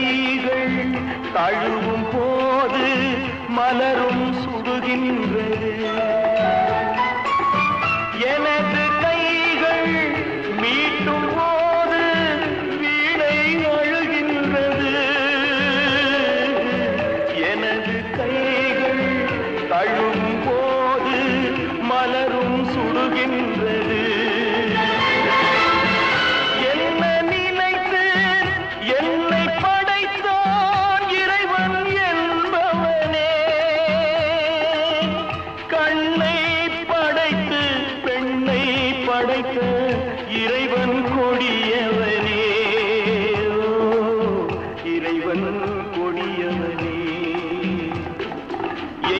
கைகள் தழுவும் போது மலரும் சுடுகின்றது எனது கைகள் மீட்டும் போது வீணை அழுகின்றது. எனது கைகள் தழுவும் போது மலரும் சுடுகின்றது. படைத்த இறைவன்